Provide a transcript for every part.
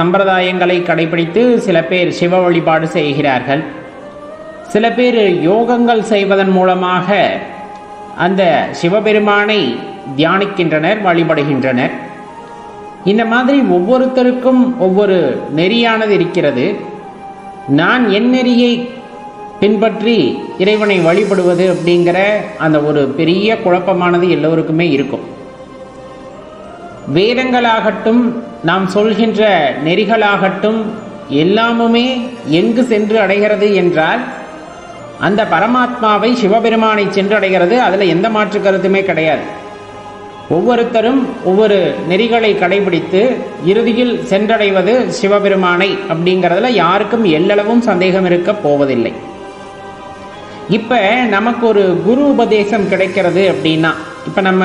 சம்பிரதாயங்களை கடைபிடித்து சில பேர் சிவ வழிபாடு செய்கிறார்கள். சில பேர் யோகங்கள் செய்வதன் மூலமாக அந்த சிவபெருமானை தியானிக்கின்றனர் வழிபடுகின்றனர். இந்த மாதிரி ஒவ்வொருத்தருக்கும் ஒவ்வொரு நெறியானது இருக்கிறது. நான் என் நெறியை பின்பற்றி இறைவனை வழிபடுவது அப்படிங்கிற அந்த ஒரு பெரிய குழப்பமானது எல்லோருக்குமே இருக்கும். வேதங்களாகட்டும் நாம் சொல்கின்ற நெறிகளாகட்டும் எல்லாமுமே எங்கு சென்று அடைகிறது என்றால் அந்த பரமாத்மாவை சிவபெருமானை சென்று அடைகிறது அதில் எந்த மாற்று கருத்துமே கிடையாது. ஒவ்வொருத்தரும் ஒவ்வொரு நெறிகளை கடைபிடித்து இறுதியில் சென்றடைவது சிவபெருமானை அப்படிங்கிறதுல யாருக்கும் எல்லளவும் சந்தேகம் இருக்க போவதில்லை. இப்போ நமக்கு ஒரு குரு உபதேசம் கிடைக்கிறது அப்படின்னா இப்போ நம்ம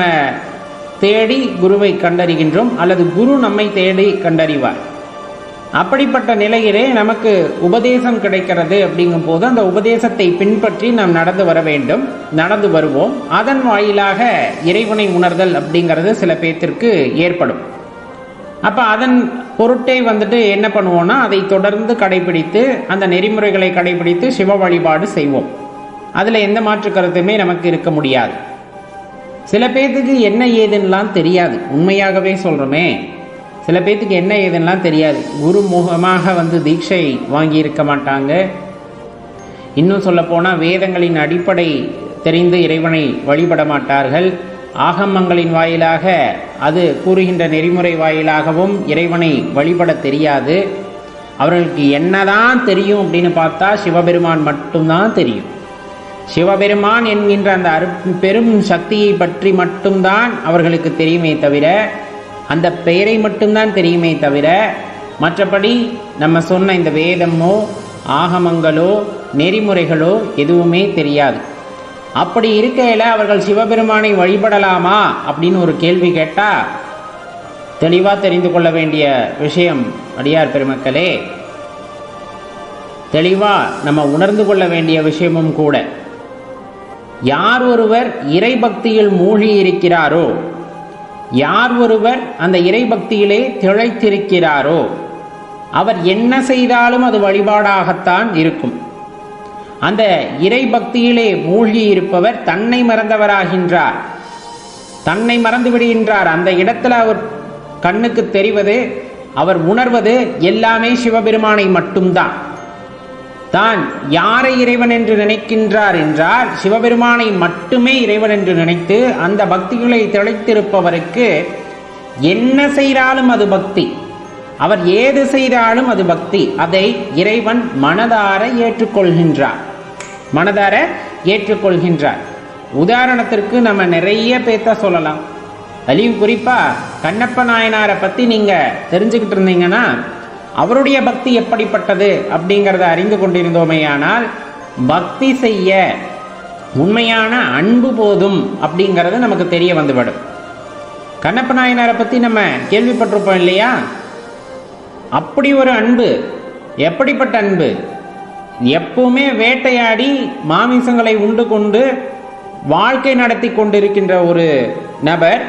தேடி குருவை கண்டறிகின்றோம் அல்லது குரு நம்மை தேடி கண்டறிவார். அப்படிப்பட்ட நிலையிலே நமக்கு உபதேசம் கிடைக்கிறது அப்படிங்கும் போது அந்த உபதேசத்தை பின்பற்றி நாம் நடந்து வர வேண்டும் நடந்து வருவோம். அதன் வாயிலாக இறைவனை உணர்தல் அப்படிங்கிறது சில பேர்த்திற்கு ஏற்படும். அப்போ அதன் பொருட்டே வந்துட்டு என்ன பண்ணுவோம்னா அதை தொடர்ந்து கடைபிடித்து அந்த நெறிமுறைகளை கடைபிடித்து சிவ வழிபாடு செய்வோம். அதில் எந்த மாற்று கருத்துமே நமக்கு இருக்க முடியாது. சில பேர்த்துக்கு என்ன ஏதுன்னெலாம் தெரியாது. உண்மையாகவே சொல்கிறோமே சில பேர்த்துக்கு என்ன ஏதுன்னெலாம் தெரியாது. குரு முகமாக வந்து தீட்சை வாங்கியிருக்க மாட்டாங்க. இன்னும் சொல்லப்போனால் வேதங்களின் அடிப்படை தெரிந்து இறைவனை வழிபட மாட்டார்கள். ஆகமங்களின் வாயிலாக அது கூறுகின்ற நெறிமுறை வாயிலாகவும் இறைவனை வழிபட தெரியாது. அவர்களுக்கு என்னதான் தெரியும் அப்படின்னு பார்த்தா சிவபெருமான் மட்டும்தான் தெரியும். சிவபெருமான் என்கின்ற அந்த அரு பெரும் சக்தியை பற்றி மட்டும்தான் அவர்களுக்கு தெரியுமே தவிர அந்த பெயரை மட்டும்தான் தெரியுமே தவிர மற்றபடி நம்ம சொன்ன இந்த வேதமோ ஆகமங்களோ நெறிமுறைகளோ எதுவுமே தெரியாது. அப்படி இருக்கையில் அவர்கள் சிவபெருமானை வழிபடலாமா அப்படின்னு ஒரு கேள்வி கேட்டால் தெளிவாக தெரிந்து கொள்ள வேண்டிய விஷயம் அடியார் பெருமக்களே தெளிவாக நம்ம உணர்ந்து கொள்ள வேண்டிய விஷயமும் கூட. யார் ஒருவர் இறைபக்தியில் மூழ்கி இருக்கிறாரோ யார் ஒருவர் அந்த இறைபக்தியிலே திளைத்திருக்கிறாரோ அவர் என்ன செய்தாலும் அது வழிபாடாகத்தான் இருக்கும். அந்த இறைபக்தியிலே மூழ்கி இருப்பவர் தன்னை மறந்தவராகின்றார். தன்னை மறந்து விடுகின்றார். அந்த இடத்துல அவர் கண்ணுக்கு தெரிவது அவர் உணர்வது எல்லாமே சிவபெருமானை மட்டும்தான். தான் யாரை இறைவன் என்று நினைக்கின்றார் என்றால் சிவபெருமானை மட்டுமே இறைவன் என்று நினைத்து அந்த பக்திகளை திளைத்திருப்பவருக்கு என்ன செய்தாலும் அது பக்தி. அவர் ஏது செய்தாலும் அது பக்தி. அதை இறைவன் மனதார ஏற்றுக்கொள்கின்றார். மனதார ஏற்றுக்கொள்கின்றார். உதாரணத்திற்கு நம்ம நிறைய பேத்த சொல்லலாம். அதுலேயும் குறிப்பாக கண்ணப்ப நாயனாரை பற்றி நீங்கள் தெரிஞ்சுக்கிட்டு இருந்தீங்கன்னா அவருடைய பக்தி எப்படிப்பட்டது அப்படிங்கிறத அறிந்து கொண்டிருந்தோமேயானால் பக்தி செய்ய உண்மையான அன்பு போதும் அப்படிங்கிறது நமக்கு தெரிய வந்துவிடும். கண்ணப்ப நாயனாரை பற்றி நம்ம கேள்விப்பட்டிருப்போம் இல்லையா? அப்படி ஒரு அன்பு எப்படிப்பட்ட அன்பு? எப்பவுமே வேட்டையாடி மாமிசங்களை உண்டு கொண்டு வாழ்க்கை நடத்தி கொண்டிருக்கின்ற ஒரு நபர்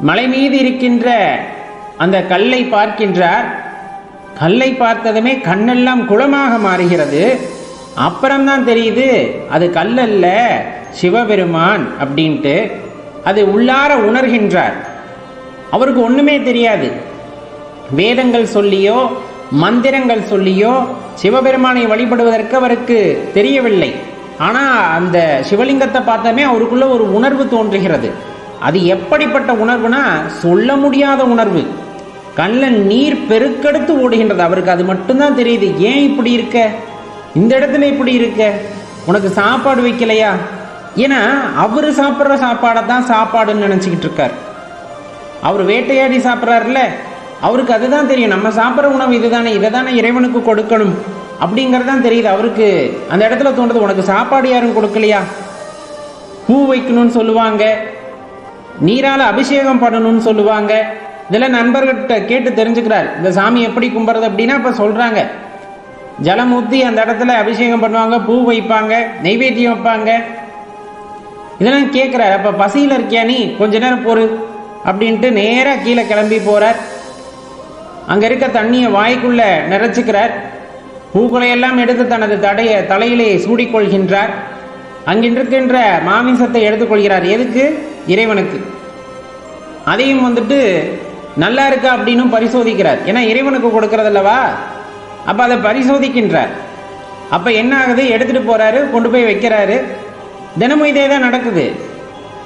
மலை மீது இருக்கின்ற அந்த கல்லை பார்க்கின்றார். கல்லை பார்த்ததுமே கண்ணெல்லாம் குளமாக மாறுகிறது. அப்புறம்தான் தெரியுது அது கல்லல்ல சிவபெருமான் அப்படின்ட்டு அது உள்ளார உணர்கின்றார். அவருக்கு ஒன்றுமே தெரியாது. வேதங்கள் சொல்லியோ மந்திரங்கள் சொல்லியோ சிவபெருமானை வழிபடுவதற்கு அவருக்கு தெரியவில்லை. ஆனால் அந்த சிவலிங்கத்தை பார்த்தமே அவருக்குள்ள ஒரு உணர்வு தோன்றுகிறது. அது எப்படிப்பட்ட உணர்வுனா சொல்ல முடியாத உணர்வு. கண்ணில் நீர் பெருக்கெடுத்து ஓடுகின்றது. அவருக்கு அது மட்டும்தான் தெரியுது. ஏன் இப்படி இருக்க? இந்த இடத்துல இப்படி இருக்க? உனக்கு சாப்பாடு வைக்கலையா? ஏன்னா அவர் சாப்பிட்ற சாப்பாடை தான் சாப்பாடுன்னு நினச்சிக்கிட்டு இருக்கார். அவர் வேட்டையாடி சாப்பிட்றாருல அவருக்கு அதுதான் தெரியும். நம்ம சாப்பிட்ற உணவு இதுதானே இதை தானே இறைவனுக்கு கொடுக்கணும் அப்படிங்கிறது தான் தெரியுது. அவருக்கு அந்த இடத்துல தோன்றது உனக்கு சாப்பாடு யாரும் கொடுக்கலையா? பூ வைக்கணும்னு சொல்லுவாங்க. நீரால் அபிஷேகம் பண்ணணும்னு சொல்லுவாங்க. இதெல்லாம் நண்பர்கிட்ட கேட்டு தெரிஞ்சுக்கிறார். இந்த சாமி எப்படி கும்பிட்றது அப்படின்னா இப்போ சொல்கிறாங்க ஜலம் ஊற்றி அந்த இடத்துல அபிஷேகம் பண்ணுவாங்க பூ வைப்பாங்க நெய்வேத்தியம் வைப்பாங்க. இதெல்லாம் கேட்குறாரு அப்போ பசியில் இருக்கியா நீ? கொஞ்ச நேரம் போரு அப்படின்ட்டு நேராக கீழே கிளம்பி போகிறார் அங்கே இருக்க தண்ணியை வாய்க்குள்ள நிறைச்சுக்கிறார். பூக்களை எல்லாம் எடுத்து தனது தடைய தலையிலே சூடிக்கொள்கின்றார். அங்கிருக்கின்ற மாமிசத்தை எடுத்துக்கொள்கிறார். எதுக்கு? இறைவனுக்கு. அதையும் வந்துட்டு நல்லா இருக்கா அப்படின்னும் பரிசோதிக்கிறார். ஏன்னா இறைவனுக்கு கொடுக்கறதல்லவா? அப்போ அதை பரிசோதிக்கின்றார். அப்போ என்ன ஆகுது? எடுத்துட்டு போறாரு கொண்டு போய் வைக்கிறாரு. தினமும் இதே தான் நடக்குது.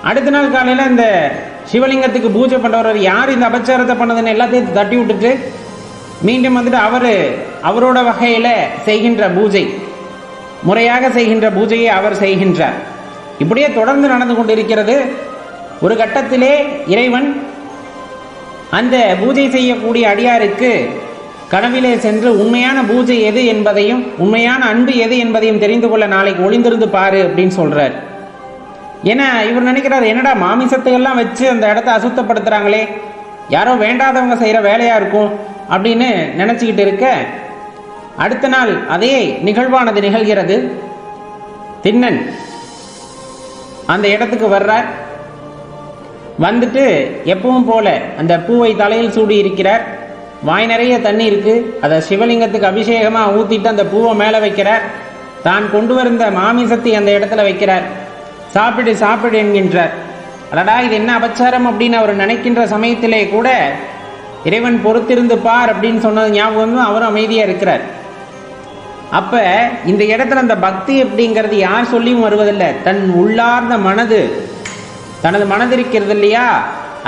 அடுத்த நாள் காலையில் இந்த சிவலிங்கத்துக்கு பூஜை பண்ணுறவர் யார் இந்த அபச்சாரத்தை பண்ணதுன்னு எல்லாத்தையும் தட்டி விட்டுட்டு மீண்டும் வந்துட்டு அவர் அவரோட வகையில் செய்கின்ற பூஜை. முறையாக செய்கின்ற பூஜையை அவர் செய்கின்றார். இப்படியே தொடர்ந்து நடந்து கொண்டிருக்கிறது. ஒரு கட்டத்திலே இறைவன் அந்த பூஜை செய்யக்கூடிய அடியாருக்கு கனவிலே சென்று உண்மையான பூஜை எது என்பதையும் உண்மையான அன்பு எது என்பதையும் தெரிந்து கொள்ள நாளைக்கு ஒளிந்திருந்து பாரு அப்படின்னு சொல்றார். ஏன்னா இவர் நினைக்கிறார் என்னடா மாமிசத்தை எல்லாம் வச்சு அந்த இடத்த அசுத்தப்படுத்துறாங்களே யாரோ வேண்டாதவங்க செய்யற வேலையா இருக்கும் அப்படின்னு நினைச்சுக்கிட்டு இருக்க அடுத்த நாள் அதே நிகழ்வானது நிகழ்கிறது. திண்ணன் அந்த இடத்துக்கு வர்றார். வந்துட்டு எப்பவும் போல அந்த பூவை தலையில் சூடி இருக்கிறார். வாய் நிறைய தண்ணி இருக்கு. அதை சிவலிங்கத்துக்கு அபிஷேகமா ஊத்திட்டு அந்த பூவை மேல வைக்கிறார். தான் கொண்டு வந்த மாமிசத்தை அந்த இடத்துல வைக்கிறார். சாப்பிடு சாப்பிடு என்கின்றார். அடடா இது என்ன அபச்சாரம் அப்படின்னு அவர் நினைக்கின்ற சமயத்திலே கூட இறைவன் பொறுத்திருந்து பார் அப்படின்னு சொன்னது ஞாபகம் அவரும் அமைதியா இருக்கிறார். அப்ப இந்த இடத்துல அந்த பக்தி அப்படிங்கிறது யார் சொல்லியும் வருவதில்லை. தன் உள்ளார்ந்த மனது தனது மனது இருக்கிறது இல்லையா?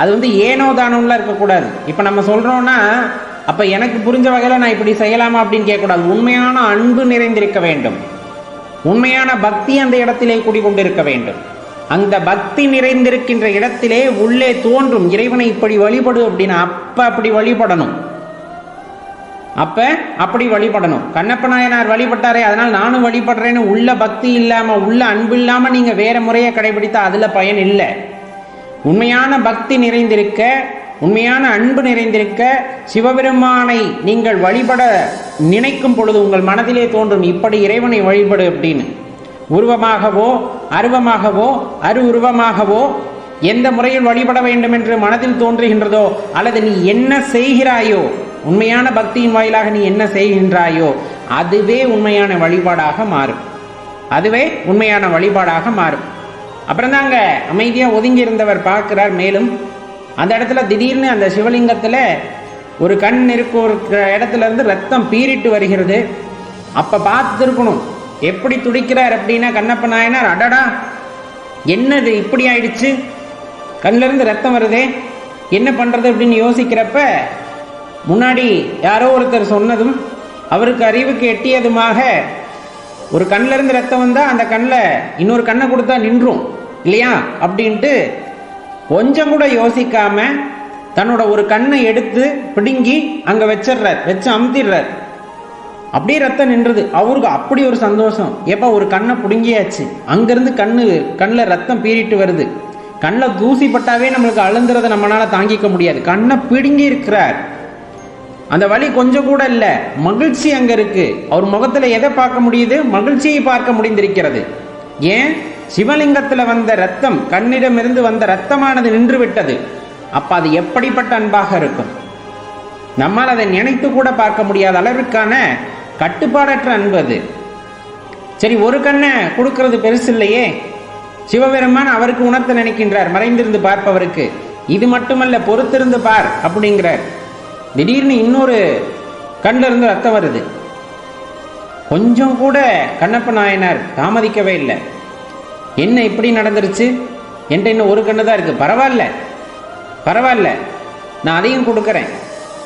அது வந்து ஏனோ தானோம்லாம் இருக்கக்கூடாது. இப்போ நம்ம சொல்றோம்னா அப்ப எனக்கு புரிஞ்ச வகையில் நான் இப்படி செய்யலாமா அப்படின்னு கேட்கக்கூடாது. உண்மையான அன்பு நிறைந்திருக்க வேண்டும். உண்மையான பக்தி அந்த இடத்திலே குடிகொண்டிருக்க வேண்டும். அந்த பக்தி நிறைந்திருக்கின்ற இடத்திலே உள்ளே தோன்றும். இறைவனை இப்படி வழிபடு அப்படின்னா அப்ப அப்படி வழிபடணும். அப்ப அப்படி வழிபடணும். கண்ணப்ப நாயனார் வழிபட்டாரே அதனால் நானும் வழிபடுறேன்னு உள்ள பக்தி இல்லாம உள்ள அன்பு இல்லாம நீங்க வேற முறையை கடைபிடித்தா அதுல பயன் இல்லை. உண்மையான பக்தி நிறைந்திருக்க உண்மையான அன்பு நிறைந்திருக்க சிவபெருமானை நீங்கள் வழிபட நினைக்கும் பொழுது உங்கள் மனதிலே தோன்றும் இப்படி இறைவனை வழிபடு அப்படின்னு. உருவமாகவோ அருவமாகவோ அரு உருவமாகவோ எந்த முறையில் வழிபட வேண்டும் என்று மனதில் தோன்றுகின்றதோ அல்லது நீ என்ன செய்கிறாயோ உண்மையான பக்தியின் வாயிலாக நீ என்ன செய்கின்றாயோ அதுவே உண்மையான வழிபாடாக மாறும். அதுவே உண்மையான வழிபாடாக மாறும். அப்புறம் தாங்க அமைதியாக ஒதுங்கி இருந்தவர் பார்க்கிறார் மேலும் அந்த இடத்துல திடீர்னு அந்த சிவலிங்கத்தில் ஒரு கண் இருக்கிற இடத்துல இருந்து ரத்தம் பீறிட்டு வருகிறது. அப்போ பார்த்துருக்கணும் எப்படி துடிக்கிறார் அப்படின்னா கண்ணப்ப நாயனார் அடடா என்னது இப்படி ஆயிடுச்சு? கண்ணிலிருந்து ரத்தம் வருதே என்ன பண்ணுறது அப்படின்னு யோசிக்கிறப்ப முன்னாடி யாரோ ஒருத்தர் சொன்னதும் அவருக்கு அறிவுக்கு எட்டியதுமாக ஒரு கண்ணிலிருந்து ரத்தம் வந்தால் அந்த கண்ணில் இன்னொரு கண்ணை கொடுத்தா நின்றும். இல்லையா? அப்படின்ட்டு கொஞ்சம் கூட யோசிக்காம தன்னோட ஒரு கண்ணை எடுத்து பிடுங்கி அங்க வச்சிடுறார் வச்சு அமுத்திடுறார் அப்படியே ரத்தம் நின்றது. அவருக்கு அப்படி ஒரு சந்தோஷம். ஏப்பா ஒரு கண்ணை பிடுங்கியாச்சு. அங்கிருந்து கண்ணு கண்ணில் ரத்தம் பீறிட்டு வருது. கண்ணில் தூசி பட்டாவே நம்மளுக்கு அழுந்துறதை நம்மளால தாங்கிக்க முடியாது. கண்ணை பிடுங்கி இருக்கிறார். அந்த வழி கொஞ்சம் கூட இல்லை. மகிழ்ச்சி அங்க இருக்கு. அவர் முகத்துல எதை பார்க்க முடியுது? மகிழ்ச்சியை பார்க்க முடிந்திருக்கிறது. ஏன்? சிவலிங்கத்தில் வந்த ரத்தம் கண்ணிடமிருந்து வந்த ரத்தமானது நின்று விட்டது அப்ப அது எப்படிப்பட்ட அன்பாக இருக்கும்? நம்மால் அதை நினைத்து கூட பார்க்க முடியாத அளவிற்கான கட்டுப்பாடற்ற அன்பு அது. சரி ஒரு கண்ணை கொடுக்கறது பெருசு இல்லையே? சிவபெருமான் அவருக்கு உணர்த்த நினைக்கின்றார் மறைந்திருந்து பார்ப்பவருக்கு. இது மட்டுமல்ல பொறுத்திருந்து பார் அப்படிங்கிறார். திடீர்னு இன்னொரு கண்ணில் இருந்து ரத்தம் வருது. கொஞ்சம் கூட கண்ணப்ப நாயனார் தாமதிக்கவே இல்லை. என்ன இப்படி நடந்துருச்சு? என்கிட்ட இன்னும் ஒரு கண்ணு தான் இருக்கு. பரவாயில்ல. பரவாயில்ல. நான் அதையும் கொடுக்குறேன்.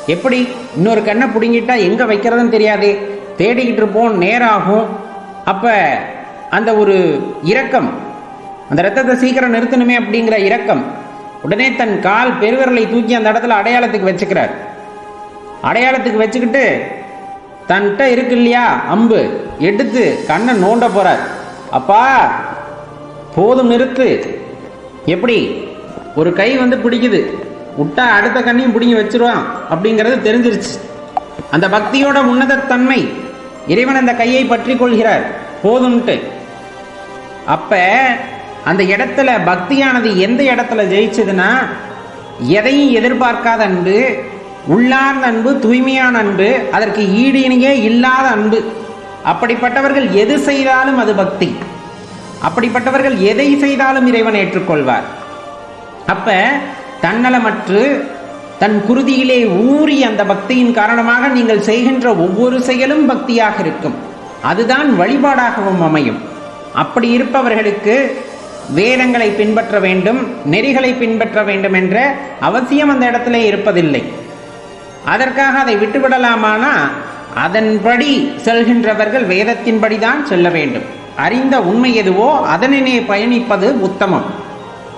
எப்படி? இன்னொரு கண்ணை பிடுங்கிட்டா எங்கே வைக்கிறதுன்னு தெரியாது. தேடிக்கிட்டு இருப்போம். நேரம் ஆகும் அப்போ அந்த ஒரு இரக்கம் அந்த ரத்தத்தை சீக்கிரம் நிறுத்தணுமே அப்படிங்கிற இரக்கம் உடனே தன் கால் பெருவிரலை தூக்கி அந்த இடத்துல அடையாளத்துக்கு வச்சுக்கிறார். அடையாளத்துக்கு வச்சுக்கிட்டு தன்கிட்ட இருக்கு இல்லையா? அம்பு. எடுத்து கண்ணை நோண்ட போறார். அப்பா போதும் நிறுத்து. எப்படி? ஒரு கை வந்து பிடிக்குது. விட்டா அடுத்த கண்ணையும் பிடிங்கி வச்சிருவான். அப்படிங்கிறது தெரிஞ்சிருச்சு. அந்த பக்தியோட உன்னதத்தன்மை இறைவன் அந்த கையை பற்றி கொள்கிறார். போதும்ட்டு. அப்ப அந்த இடத்துல பக்தியானது எந்த இடத்துல ஜெயிச்சதுன்னா எதையும் எதிர்பார்க்காத அன்பு உள்ளார்ந்த அன்பு தூய்மையான அன்பு அதற்கு ஈடு இணையே இல்லாத அன்பு. அப்படிப்பட்டவர்கள் எது செய்தாலும் அது பக்தி. அப்படிப்பட்டவர்கள் எதை செய்தாலும் இறைவன் ஏற்றுக்கொள்வார். அப்ப தன்னலமற்று தன் குருதியிலே ஊறி அந்த பக்தியின் காரணமாக நீங்கள் செய்கின்ற ஒவ்வொரு செயலும் பக்தியாக இருக்கும். அதுதான் வழிபாடாகவும் அமையும். அப்படி இருப்பவர்களுக்கு வேதங்களை பின்பற்ற வேண்டும் நெறிகளை பின்பற்ற வேண்டும் என்ற அவசியம் அந்த இடத்திலே இருப்பதில்லை. அதற்காக அதை விட்டுவிடலாமானா? அதன்படி செல்கின்றவர்கள் வேதத்தின்படி தான் செல்ல வேண்டும். அறிந்த உண்மை எதுவோ அதனினே பயணிப்பது உத்தமம்.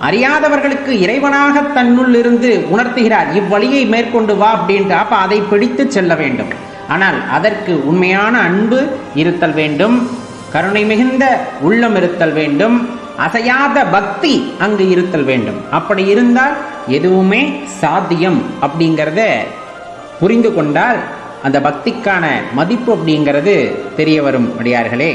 அறியாதவர்களுக்கு இறைவனாக தன்னுள் இருந்து உணர்த்துகிறார் இவ்வழியை மேற்கொண்டு வா அப்படின்ட்டு அப்ப அதை பிடித்து செல்ல வேண்டும். ஆனால் அதற்கு உண்மையான அன்பு இருத்தல் வேண்டும் கருணை மிகுந்த உள்ளம் இருத்தல் வேண்டும் அசையாத பக்தி அங்கு இருத்தல் வேண்டும். அப்படி இருந்தால் எதுவுமே சாத்தியம் அப்படிங்கிறத புரிந்து கொண்டால் அந்த பக்திக்கான மதிப்பு அப்படிங்கிறது தெரிய வரும் அடியார்களே.